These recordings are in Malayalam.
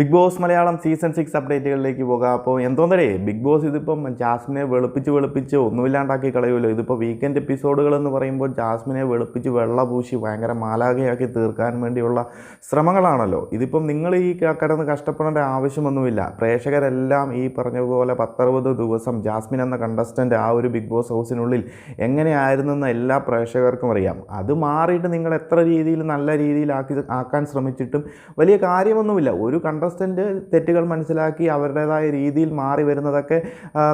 Big boss Malayalam season six അപ്ഡേറ്റുകളിലേക്ക് പോകാം. അപ്പോൾ എന്തോന്നരേ ബിഗ് ബോസ് ഇതിപ്പം ജാസ്മിനെ വെളുപ്പിച്ച് വെളുപ്പിച്ച് ഒന്നുമില്ലാണ്ടാക്കി കളയുമല്ലോ. ഇതിപ്പോൾ വീക്കെൻഡ് എപ്പിസോഡുകൾ എന്ന് പറയുമ്പോൾ ജാസ്മിനെ വെളുപ്പിച്ച് വെള്ള പൂശി ഭയങ്കര മാലാകയാക്കി തീർക്കാൻ വേണ്ടിയുള്ള ശ്രമങ്ങളാണല്ലോ. ഇതിപ്പം നിങ്ങൾ ഈ കടന്ന് കഷ്ടപ്പെടേണ്ട ആവശ്യമൊന്നുമില്ല. പ്രേക്ഷകരെല്ലാം ഈ പറഞ്ഞതുപോലെ പത്തറുപത് ദിവസം ജാസ്മിൻ എന്ന കണ്ടസ്റ്റന്റ് ആ ഒരു ബിഗ് ബോസ് ഹൗസിനുള്ളിൽ എങ്ങനെയായിരുന്നെന്ന് എല്ലാ പ്രേക്ഷകർക്കും അറിയാം. അത് മാറിയിട്ട് നിങ്ങൾ എത്ര രീതിയിൽ നല്ല രീതിയിലാക്കി ആക്കാൻ ശ്രമിച്ചിട്ടും വലിയ കാര്യമൊന്നുമില്ല. ഒരു കണ്ടസ്റ്റന്റ് തെറ്റുകൾ മനസ്സിലാക്കി അവരുടേതായ രീതിയിൽ മാറി വരുന്നതൊക്കെ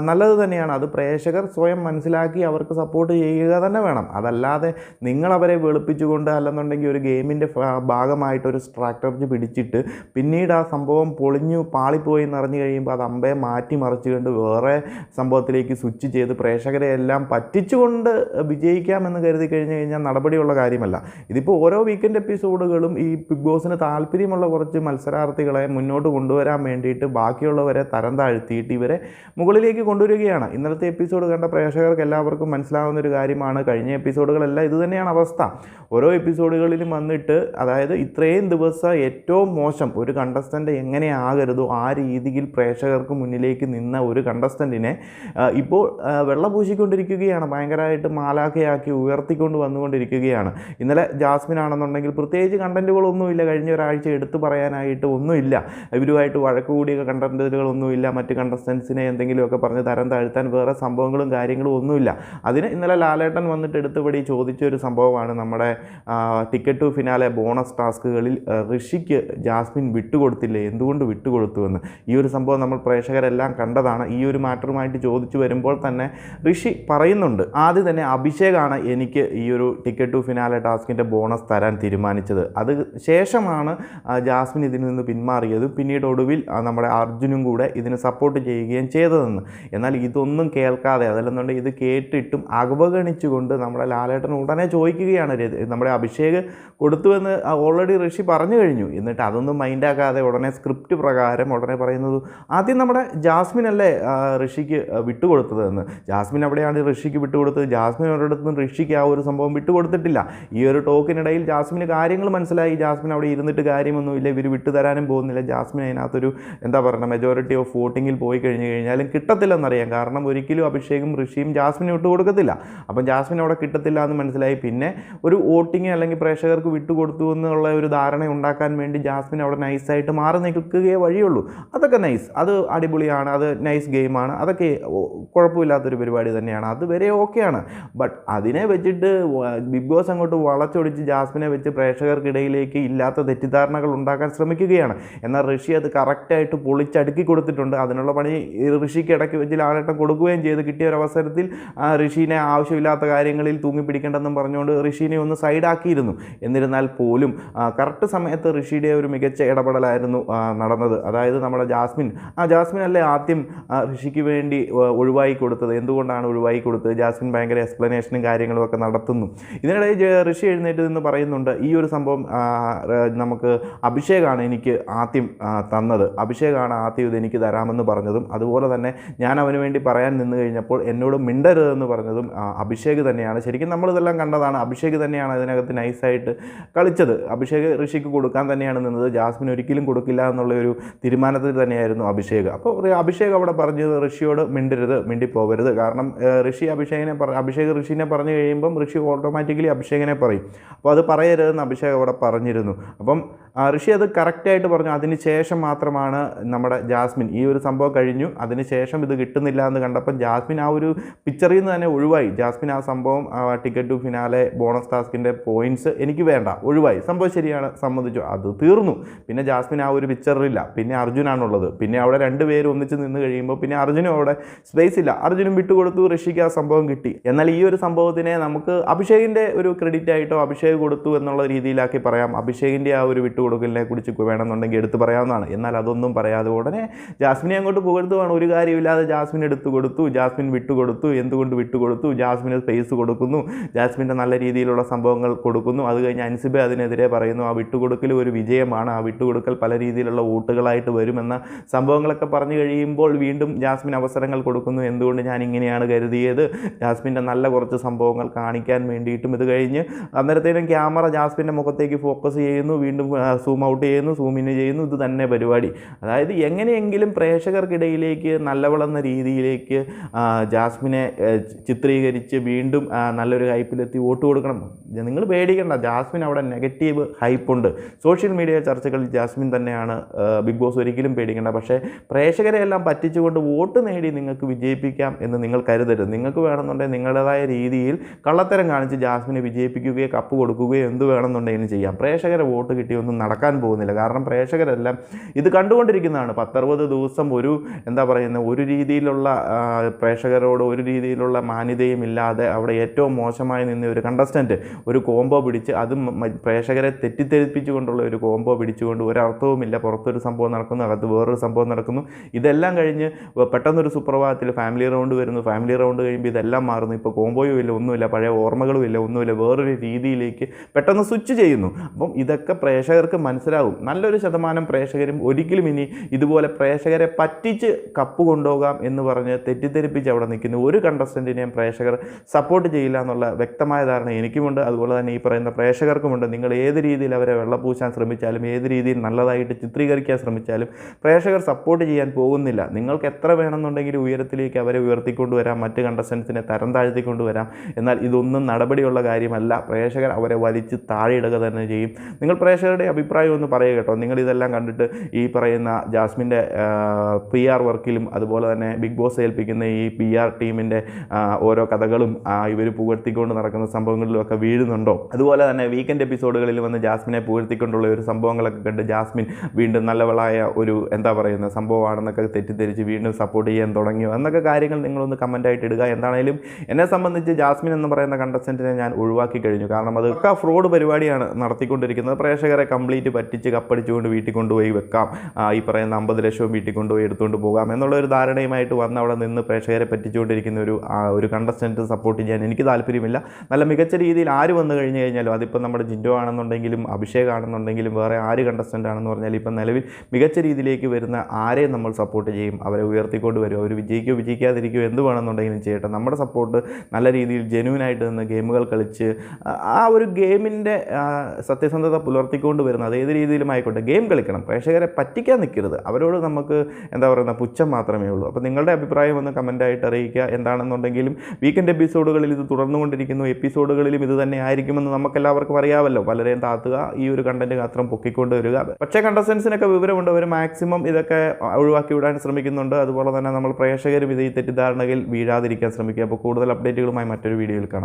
നല്ലത് തന്നെയാണ്. അത് പ്രേക്ഷകർ സ്വയം മനസ്സിലാക്കി അവർക്ക് സപ്പോർട്ട് ചെയ്യുക തന്നെ വേണം. അതല്ലാതെ നിങ്ങളവരെ വെളുപ്പിച്ചുകൊണ്ട് അല്ലെന്നുണ്ടെങ്കിൽ ഒരു ഗെയിമിന്റെ ഭാഗമായിട്ട് ഒരു സ്ട്രാറ്റജി പിടിച്ചിട്ട് പിന്നീട് ആ സംഭവം പൊളിഞ്ഞു പാളിപ്പോയി എന്നറിഞ്ഞു കഴിയുമ്പോൾ അത് അമ്പയെ മാറ്റി മറിച്ചുകൊണ്ട് വേറെ സംഭവത്തിലേക്ക് സ്വിച്ച് ചെയ്ത് പ്രേക്ഷകരെ എല്ലാം പറ്റിച്ചുകൊണ്ട് വിജയിക്കാമെന്ന് കരുതി കഴിഞ്ഞ് കഴിഞ്ഞാൽ നടപടിയുള്ള കാര്യമല്ല. ഇതിപ്പോൾ ഓരോ വീക്കെൻഡ് എപ്പിസോഡുകളും ഈ ബിഗ് ബോസിന് താല്പര്യമുള്ള കുറച്ച് മത്സരാർത്ഥികളെ മുന്നോട്ട് കൊണ്ടുവരാൻ വേണ്ടിയിട്ട് ബാക്കിയുള്ളവരെ തരം താഴ്ത്തിയിട്ട് ഇവരെ മുകളിലേക്ക് കൊണ്ടുവരികയാണ്. ഇന്നലത്തെ എപ്പിസോഡ് കണ്ട പ്രേക്ഷകർക്ക് എല്ലാവർക്കും മനസ്സിലാവുന്ന ഒരു കാര്യമാണ്. കഴിഞ്ഞ എപ്പിസോഡുകളെല്ലാം ഇത് തന്നെയാണ് അവസ്ഥ. ഓരോ എപ്പിസോഡുകളിലും വന്നിട്ട് അതായത് ഇത്രയും ദിവസം ഏറ്റവും മോശം ഒരു കണ്ടസ്റ്റന്റ് എങ്ങനെ എങ്ങനെയാകരുതോ ആ രീതിയിൽ പ്രേക്ഷകർക്ക് മുന്നിലേക്ക് നിന്ന ഒരു കണ്ടസ്റ്റന്റിനെ ഇപ്പോൾ വെള്ളം പൂശിക്കൊണ്ടിരിക്കുകയാണ്. ഭയങ്കരമായിട്ട് മാലാഖയാക്കി ഉയർത്തിക്കൊണ്ട് വന്നുകൊണ്ടിരിക്കുകയാണ്. ഇന്നലെ ജാസ്മിൻ ആണെന്നുണ്ടെങ്കിൽ പ്രത്യേകിച്ച് കണ്ടന്റുകളൊന്നുമില്ല കഴിഞ്ഞ ഒരാഴ്ച എടുത്തു പറയാനായിട്ട് ഒന്നുമില്ല. ഇവരുമായിട്ട് വഴക്ക് കൂടിയ കണ്ടന്റുകളൊന്നുമില്ല മറ്റ് കണ്ടസ്റ്റൻസിനെ എന്തെങ്കിലുമൊക്കെ പറഞ്ഞ് തരം താഴ്ത്താൻ വേറെ സംഭവങ്ങളും കാര്യങ്ങളും ഒന്നുമില്ല. അതിന് ഇന്നലെ ലാലേട്ടൻ വന്നിട്ട് എടുത്തുപടി ചോദിച്ച ഒരു സംഭവമാണ് നമ്മുടെ ടിക്കറ്റ് ടു ഫിനാലെ ബോണസ് ടാസ്കുകളിൽ ഋഷിക്ക് ജാസ്മിൻ വിട്ടുകൊടുത്തില്ലേ എന്തുകൊണ്ട് വിട്ടുകൊടുത്തു എന്ന് ഈ ഒരു സംഭവം നമ്മൾ പ്രേക്ഷകരെല്ലാം കണ്ടതാണ്. ഈ ഒരു മാറ്ററുമായിട്ട് ചോദിച്ചു വരുമ്പോൾ തന്നെ ഋഷി പറയുന്നുണ്ട് ആദ്യം തന്നെ അഭിഷേകാണ് എനിക്ക് ഈ ഒരു ടിക്കറ്റ് ടു ഫിനാലെ ടാസ്കിന്റെ ബോണസ് തരാൻ തീരുമാനിച്ചത്. അത് ശേഷമാണ് ജാസ്മിൻ ഇതിൽ നിന്ന് പിന്മാറിയതും. പിന്നീട് ഒടുവിൽ നമ്മുടെ അർജുനും കൂടെ ഇതിന് സപ്പോർട്ട് ചെയ്യുകയും ചെയ്തതെന്ന്. എന്നാൽ ഇതൊന്നും കേൾക്കാതെ അതല്ലെന്നുണ്ടെങ്കിൽ ഇത് കേട്ടിട്ടും അവഗണിച്ചുകൊണ്ട് നമ്മുടെ ലാലേട്ടൻ ഉടനെ ചോദിക്കുകയാണ് നമ്മുടെ അഭിഷേക് കൊടുത്തുവെന്ന് ഓൾറെഡി ഋഷി പറഞ്ഞു കഴിഞ്ഞു. എന്നിട്ട് അതൊന്നും മൈൻഡാക്കാതെ ഉടനെ സ്ക്രിപ്റ്റ് പ്രകാരം ഉടനെ പറയുന്നത് ആദ്യം നമ്മുടെ ജാസ്മിൻ അല്ലേ ഋഷിക്ക് വിട്ടുകൊടുത്തതെന്ന്? ജാസ്മിൻ അവിടെയാണ് ഋഷിക്ക് വിട്ടുകൊടുത്തത്. ജാസ്മിൻ ഒരിടത്തും ഋഷിക്ക് ആ ഒരു സംഭവം വിട്ടുകൊടുത്തിട്ടില്ല. ഈ ഒരു ടോക്കിനിടയിൽ ജാസ്മിന് കാര്യങ്ങൾ മനസ്സിലായി. ജാസ്മിൻ അവിടെ ഇരുന്നിട്ട് കാര്യമൊന്നുമില്ല. ഇവർ വിട്ടുതരാനും പോകുന്നില്ല. ജാസ്മിൻ അതിനകത്തൊരു എന്താ പറയുക മെജോറിറ്റി ഓഫ് വോട്ടിങ്ങിൽ പോയി കഴിഞ്ഞു കഴിഞ്ഞാലും കിട്ടത്തില്ലെന്നറിയാം. കാരണം ഒരിക്കലും അഭിഷേകും ഋഷിയും ജാസ്മിനെ വിട്ടു കൊടുക്കത്തില്ല. അപ്പം ജാസ്മിൻ അവിടെ കിട്ടത്തില്ല എന്ന് മനസ്സിലായി. പിന്നെ ഒരു വോട്ടിങ് അല്ലെങ്കിൽ പ്രേക്ഷകർക്ക് വിട്ടുകൊടുത്തു എന്നുള്ള ഒരു ധാരണ ഉണ്ടാക്കാൻ വേണ്ടി ജാസ്മിൻ അവിടെ നൈസായിട്ട് മാറി നിൽക്കുകയേ വഴിയുള്ളൂ. അതൊക്കെ നൈസ് അത് അടിപൊളിയാണ്. അത് നൈസ് ഗെയിമാണ് അതൊക്കെ കുഴപ്പമില്ലാത്തൊരു പരിപാടി തന്നെയാണ്. അത് വരെ ഓക്കെയാണ് ബട്ട് അതിനെ വെച്ചിട്ട് ബിഗ് ബോസ് അങ്ങോട്ട് വളച്ചൊടിച്ച് ജാസ്മിനെ വെച്ച് പ്രേക്ഷകർക്കിടയിലേക്ക് ഇല്ലാത്ത തെറ്റിദ്ധാരണകൾ ഉണ്ടാക്കാൻ ശ്രമിക്കുകയാണ്. ഋഷി അത് കറക്റ്റായിട്ട് പൊളിച്ചടുക്കി കൊടുത്തിട്ടുണ്ട്. അതിനുള്ള പണി ഋഷിക്ക് ഇടയ്ക്ക് വെച്ച് ലാലേട്ടം കൊടുക്കുകയും ചെയ്ത്. കിട്ടിയ ഒരു അവസരത്തിൽ ഋഷീനെ ആവശ്യമില്ലാത്ത കാര്യങ്ങളിൽ തൂങ്ങി തൂങ്ങിപ്പിടിക്കേണ്ടെന്നും പറഞ്ഞുകൊണ്ട് ഋഷിനെ ഒന്ന് സൈഡാക്കിയിരുന്നു എന്നിരുന്നാൽ പോലും കറക്റ്റ് സമയത്ത് ഋഷിയുടെ ഒരു മികച്ച ഇടപെടലായിരുന്നു നടന്നത്. അതായത് നമ്മുടെ ജാസ്മിൻ. ആ ജാസ്മിൻ അല്ലേ ആദ്യം ഋഷിക്ക് വേണ്ടി ഒഴിവായി കൊടുത്തത്? എന്തുകൊണ്ടാണ് ഒഴിവായി കൊടുത്തത്? ജാസ്മിൻ ഭയങ്കര എക്സ്പ്ലനേഷനും കാര്യങ്ങളും ഒക്കെ നടത്തുന്നു. ഇതിനിടയിൽ ഋഷി എഴുന്നേറ്റ് നിന്ന് പറയുന്നുണ്ട് ഈ ഒരു സംഭവം നമുക്ക് അഭിഷേകാണ് എനിക്ക് ആദ്യം ആ, തന്നത്. അഭിഷേകാണ് ആദ്യം ഇത് എനിക്ക് തരാമെന്ന് പറഞ്ഞതും അതുപോലെ തന്നെ ഞാൻ അവന് വേണ്ടി പറയാൻ നിന്ന് കഴിഞ്ഞപ്പോൾ എന്നോട് മിണ്ടരുതെന്ന് പറഞ്ഞതും അഭിഷേക് തന്നെയാണ്. ശരിക്കും നമ്മളിതെല്ലാം കണ്ടതാണ്. അഭിഷേക് തന്നെയാണ് അതിനകത്ത് നൈസായിട്ട് കളിച്ചത്. അഭിഷേക് ഋഷിക്ക് കൊടുക്കാൻ തന്നെയാണ് നിന്നത്. ജാസ്മിൻ ഒരിക്കലും കൊടുക്കില്ല എന്നുള്ള ഒരു തീരുമാനത്തിൽ തന്നെയായിരുന്നു അഭിഷേക്. അപ്പോൾ അഭിഷേക് അവിടെ പറഞ്ഞത് ഋഷിയോട് മിണ്ടരുത് മിണ്ടിപ്പോവരുത്. കാരണം ഋഷി അഭിഷേകിനെ പറ അഭിഷേക് ഋഷിനെ പറഞ്ഞു കഴിയുമ്പം ഋഷി ഓട്ടോമാറ്റിക്കലി അഭിഷേകിനെ പറയും. അപ്പോൾ അത് പറയരുതെന്ന് അഭിഷേക് അവിടെ പറഞ്ഞിരുന്നു. അപ്പം ഋഷി അത് കറക്റ്റായിട്ട് പറഞ്ഞു. അതിന് ശേഷം മാത്രമാണ് നമ്മുടെ ജാസ്മിൻ. ഈ ഒരു സംഭവം കഴിഞ്ഞു. അതിന് ശേഷം ഇത് കിട്ടുന്നില്ല എന്ന് കണ്ടപ്പോൾ ജാസ്മിൻ ആ ഒരു പിക്ചറിൽ നിന്ന് തന്നെ ഒഴിവായി. ജാസ്മിൻ ആ സംഭവം ടിക്കറ്റ് ടു ഫിനാലെ ബോണസ് ടാസ്കിന്റെ പോയിന്റ്സ് എനിക്ക് വേണ്ട. ഒഴിവായി. സംഭവം ശരിയാണ് സമ്മതിച്ചു. അത് തീർന്നു. പിന്നെ ജാസ്മിൻ ആ ഒരു പിക്ചറിലില്ല പിന്നെ അർജുനാണുള്ളത്. പിന്നെ അവിടെ രണ്ടുപേരും ഒന്നിച്ച് നിന്ന് കഴിയുമ്പോൾ പിന്നെ അർജുനും അവിടെ സ്പേസ് ഇല്ല. അർജുനും വിട്ടുകൊടുത്തു. ഋഷിക്ക് ആ സംഭവം കിട്ടി. എന്നാൽ ഈ ഒരു സംഭവത്തിനെ നമുക്ക് അഭിഷേകിന്റെ ഒരു ക്രെഡിറ്റ് ആയിട്ടോ അഭിഷേക് കൊടുത്തു എന്നുള്ള രീതിയിലാക്കി പറയാം. അഭിഷേകിന്റെ ആ ഒരു വിട്ടുകൊടുക്കലിനെ കുറിച്ച് വേണമെന്നുണ്ടെങ്കിൽ എടുത്ത് പറയാവുന്നതാണ്. എന്നാൽ അതൊന്നും പറയാതെ ഉടനെ ജാസ്മിനെ അങ്ങോട്ട് പുകഴ്ത്തുവാണ്. ഒരു കാര്യമില്ലാതെ ജാസ്മിൻ എടുത്തു കൊടുത്തു ജാസ്മിൻ വിട്ടുകൊടുത്തു എന്തുകൊണ്ട് വിട്ടുകൊടുത്തു ജാസ്മിന് സ്പേസ് കൊടുക്കുന്നു ജാസ്മിന്റെ നല്ല രീതിയിലുള്ള സംഭവങ്ങൾ കൊടുക്കുന്നു. അത് കഴിഞ്ഞ് അൻസിബെ അതിനെതിരെ പറയുന്നു ആ വിട്ടുകൊടുക്കൽ ഒരു വിജയമാണ്. ആ വിട്ടുകൊടുക്കൽ പല രീതിയിലുള്ള വോട്ടുകളായിട്ട് വരുമെന്ന സംഭവങ്ങളൊക്കെ പറഞ്ഞു കഴിയുമ്പോൾ വീണ്ടും ജാസ്മിൻ അവസരങ്ങൾ കൊടുക്കുന്നു. എന്തുകൊണ്ട് ഞാൻ ഇങ്ങനെയാണ് കരുതിയത്? ജാസ്മിന്റെ നല്ല കുറച്ച് സംഭവങ്ങൾ കാണിക്കാൻ വേണ്ടിയിട്ടും. ഇത് കഴിഞ്ഞ് അന്നേരത്തേനും ക്യാമറ ജാസ്മിന്റെ മുഖത്തേക്ക് ഫോക്കസ് ചെയ്യുന്നു. വീണ്ടും സൂം ഔട്ട് ചെയ്യുന്നു സൂം ഇൻ ചെയ്യുന്നു. ഇത് തന്നെ പരിപാടി. അതായത് എങ്ങനെയെങ്കിലും പ്രേക്ഷകർക്കിടയിലേക്ക് നല്ലവളെന്ന രീതിയിലേക്ക് ജാസ്മിനെ ചിത്രീകരിച്ച് വീണ്ടും നല്ലൊരു ഹൈപ്പിലെത്തി വോട്ട് കൊടുക്കണം. നിങ്ങൾ പേടിക്കണ്ട. ജാസ്മിൻ അവിടെ നെഗറ്റീവ് ഹൈപ്പുണ്ട്. സോഷ്യൽ മീഡിയ ചർച്ചകളിൽ ജാസ്മിൻ തന്നെയാണ് ബിഗ് ബോസ് ഒരിക്കലും പേടിക്കേണ്ട. പക്ഷേ പ്രേക്ഷകരെ എല്ലാം പറ്റിച്ചുകൊണ്ട് വോട്ട് നേടി നിങ്ങൾക്ക് വിജയിപ്പിക്കാം എന്ന് നിങ്ങൾ കരുതരുത്. നിങ്ങൾക്ക് വേണമെന്നുണ്ടെങ്കിൽ നിങ്ങളുടേതായ രീതിയിൽ കള്ളത്തരം കാണിച്ച് ജാസ്മിനെ വിജയിപ്പിക്കുകയോ കപ്പ് കൊടുക്കുകയോ എന്ത് വേണമെന്നുണ്ടെങ്കിലും ചെയ്യാം. പ്രേക്ഷകരെ വോട്ട് കിട്ടിയൊന്നും നടക്കാൻ പോകുന്നില്ല. കാരണം പ്രേക്ഷകരെല്ലാം ഇത് കണ്ടുകൊണ്ടിരിക്കുന്നതാണ്. പത്തറുപത് ദിവസം ഒരു എന്താ പറയുന്നത് ഒരു രീതിയിലുള്ള പ്രേക്ഷകരോട് ഒരു രീതിയിലുള്ള മാന്യതയും ഇല്ലാതെ അവിടെ ഏറ്റവും മോശമായി നിന്ന ഒരു കണ്ടസ്റ്റന്റ് ഒരു കോംബോ പിടിച്ച് അതും പ്രേക്ഷകരെ തെറ്റിദ്ധരിപ്പിച്ചുകൊണ്ടുള്ള ഒരു കോംബോ പിടിച്ചുകൊണ്ട് ഒരർത്ഥവുമില്ല. പുറത്തൊരു സംഭവം നടക്കുന്നു അകത്ത് വേറൊരു സംഭവം നടക്കുന്നു. ഇതെല്ലാം കഴിഞ്ഞ് പെട്ടെന്നൊരു സുപ്രഭാതത്തിൽ ഫാമിലി റൗണ്ട് വരുന്നു. ഫാമിലി റൗണ്ട് കഴിയുമ്പോൾ ഇതെല്ലാം മാറുന്നു. ഇപ്പോൾ കോംബോയും ഇല്ല ഒന്നുമില്ല പഴയ ഓർമ്മകളും ഇല്ല ഒന്നുമില്ല. വേറൊരു രീതിയിലേക്ക് പെട്ടെന്ന് സ്വിച്ച് ചെയ്യുന്നു. അപ്പം ഇതൊക്കെ പ്രേക്ഷകർക്ക് മനസ്സിലാവും. നല്ലൊരു ശതമാനം പ്രേക്ഷകരും ഒരിക്കലും ഇനി ഇതുപോലെ പ്രേക്ഷകരെ പറ്റിച്ച് കപ്പ് കൊണ്ടുപോകാം എന്ന് പറഞ്ഞ് തെറ്റിദ്ധരിപ്പിച്ച് അവിടെ നിൽക്കുന്ന ഒരു കണ്ടസ്റ്റന്റിനെയും പ്രേക്ഷകർ സപ്പോർട്ട് ചെയ്യില്ല എന്നുള്ള വ്യക്തമായ ധാരണ എനിക്കുമുണ്ട്. അതുപോലെ തന്നെ ഈ പറയുന്ന പ്രേക്ഷകർക്കുമുണ്ട്. നിങ്ങൾ ഏത് രീതിയിൽ അവരെ വെള്ളപൂശാൻ ശ്രമിച്ചാലും ഏത് രീതിയിൽ നല്ലതായിട്ട് ചിത്രീകരിക്കാൻ ശ്രമിച്ചാലും പ്രേക്ഷകർ സപ്പോർട്ട് ചെയ്യാൻ പോകുന്നില്ല. നിങ്ങൾക്ക് എത്ര വേണമെന്നുണ്ടെങ്കിൽ ഉയരത്തിലേക്ക് അവരെ ഉയർത്തിക്കൊണ്ടുവരാം. മറ്റ് കണ്ടസ്റ്റൻസിനെ തരം താഴ്ത്തിക്കൊണ്ടുവരാം. എന്നാൽ ഇതൊന്നും നടപടിയുള്ള കാര്യമല്ല. പ്രേക്ഷകർ അവരെ വലിച്ച് താഴെയിടുക തന്നെ ചെയ്യും. നിങ്ങൾ പ്രേക്ഷകരുടെ അഭിപ്രായം ഒന്ന് പറയുക കേട്ടോ. നിങ്ങൾ ഇതെല്ലാം കണ്ടിട്ട് ഈ പറയുന്ന ജാസ്മിന്റെ പി ആർ വർക്കിലും അതുപോലെ തന്നെ ബിഗ് ബോസ് ഏൽപ്പിക്കുന്ന ഈ പി ആർ ടീമിന്റെ ഓരോ കഥകളും ഇവർ പുകഴ്ത്തിക്കൊണ്ട് നടക്കുന്ന സംഭവങ്ങളിലൊക്കെ വീഴുന്നുണ്ടോ? അതുപോലെ തന്നെ വീക്കെൻഡ് എപ്പിസോഡുകളിൽ വന്ന് ജാസ്മിനെ പുകഴ്ത്തിക്കൊണ്ടുള്ള ഒരു സംഭവങ്ങളൊക്കെ കണ്ട് ജാസ്മിൻ വീണ്ടും നല്ലവളായ ഒരു എന്താ പറയുന്ന സംഭവമാണെന്നൊക്കെ തെറ്റിദ്ധരിച്ച് വീണ്ടും സപ്പോർട്ട് ചെയ്യാൻ തുടങ്ങിയോ? എന്നൊക്കെ കാര്യങ്ങൾ നിങ്ങളൊന്ന് കമന്റായിട്ട് ഇടുക. എന്താണേലും എന്നെ സംബന്ധിച്ച് ജാസ്മിൻ എന്ന് പറയുന്ന കണ്ടസ്റ്റന്റിനെ ഞാൻ ഒഴിവാക്കി കഴിഞ്ഞു. കാരണം അത് ഫ്രോഡ് പരിപാടിയാണ് നടത്തിക്കൊണ്ടിരിക്കുന്നത്. പ്രേക്ഷകരെ കംപ്ലീറ്റ് പറ്റിച്ച് കപ്പടിച്ചുകൊണ്ട് വീട്ടിൽ കൊണ്ടുപോയി വെക്കാം. ഈ പറയുന്ന അമ്പത് ലക്ഷവും വീട്ടിൽ കൊണ്ടുപോയി എടുത്തുകൊണ്ട് പോകാം എന്നുള്ള ഒരു ധാരണയുമായിട്ട് വന്ന് അവിടെ നിന്ന് പ്രേക്ഷകരെ പറ്റിച്ചുകൊണ്ടിരിക്കുന്ന ഒരു ഒരു കണ്ടസ്റ്റന്റ് സപ്പോർട്ട് ചെയ്യാൻ എനിക്ക് താല്പര്യമില്ല. നല്ല മികച്ച രീതിയിൽ ആര് വന്നു കഴിഞ്ഞു കഴിഞ്ഞാലും അതിപ്പോൾ നമ്മുടെ ജിൻഡോ ആണെന്നുണ്ടെങ്കിലും അഭിഷേക് ആണെന്നുണ്ടെങ്കിലും വേറെ ആര് കണ്ടസ്റ്റന്റ് ആണെന്ന് പറഞ്ഞാൽ ഇപ്പം നിലവിൽ മികച്ച രീതിയിലേക്ക് വരുന്ന ആരെയും നമ്മൾ സപ്പോർട്ട് ചെയ്യും? അവരെ ഉയർത്തിക്കൊണ്ട് വരും. അവർ വിജയിക്കുകയോ വിജയിക്കാതിരിക്കുകയോ എന്ത് വേണമെന്നുണ്ടെങ്കിലും ചെയ്യട്ടെ. നമ്മുടെ സപ്പോർട്ട് നല്ല രീതിയിൽ ജെനുവിനായിട്ട് നിന്ന് ഗെയിമുകൾ കളിച്ച് ആ ഒരു ഗെയിമിന്റെ സത്യസന്ധത പുലർത്തിക്കൊണ്ട് വരുന്നത് ഏത് രീതിയിലും ആയിക്കോട്ടെ. ഗെയിം കളിക്കണം. പ്രേക്ഷകരെ പറ്റിക്കാൻ നിൽക്കരുത്. അവരോട് നമുക്ക് എന്താ പറയുന്ന പുച്ഛം മാത്രമേ ഉള്ളൂ. അപ്പോൾ നിങ്ങളുടെ അഭിപ്രായം ഒന്ന് കമന്റായിട്ട് അറിയിക്കുക. എന്താണെന്നുണ്ടെങ്കിലും വീക്കെൻഡ് എപ്പിസോഡുകളിൽ ഇത് തുടർന്നുകൊണ്ടിരിക്കുന്നു. എപ്പിസോഡുകളിലും ഇത് തന്നെ ആയിരിക്കുമെന്ന് നമുക്കെല്ലാവർക്കും അറിയാമല്ലോ. പലരെയും താത്തുക ഈ ഒരു കണ്ടന്റ് മാത്രം പൊക്കിക്കൊണ്ട് വരിക. പക്ഷേ കണ്ടസ്റ്റൻസിനൊക്കെ വിവരമുണ്ട്. അവർ മാക്സിമം ഇതൊക്കെ ഒഴിവാക്കി വിടാൻ ശ്രമിക്കുന്നുണ്ട്. അതുപോലെ തന്നെ നമ്മൾ പ്രേക്ഷകരും ഇത് ഈ തെറ്റിദ്ധാരണയിൽ വീഴാതിരിക്കാൻ ശ്രമിക്കുക. അപ്പോൾ കൂടുതൽ അപ്ഡേറ്റുകളുമായി മറ്റൊരു വീഡിയോയിൽ കാണാം.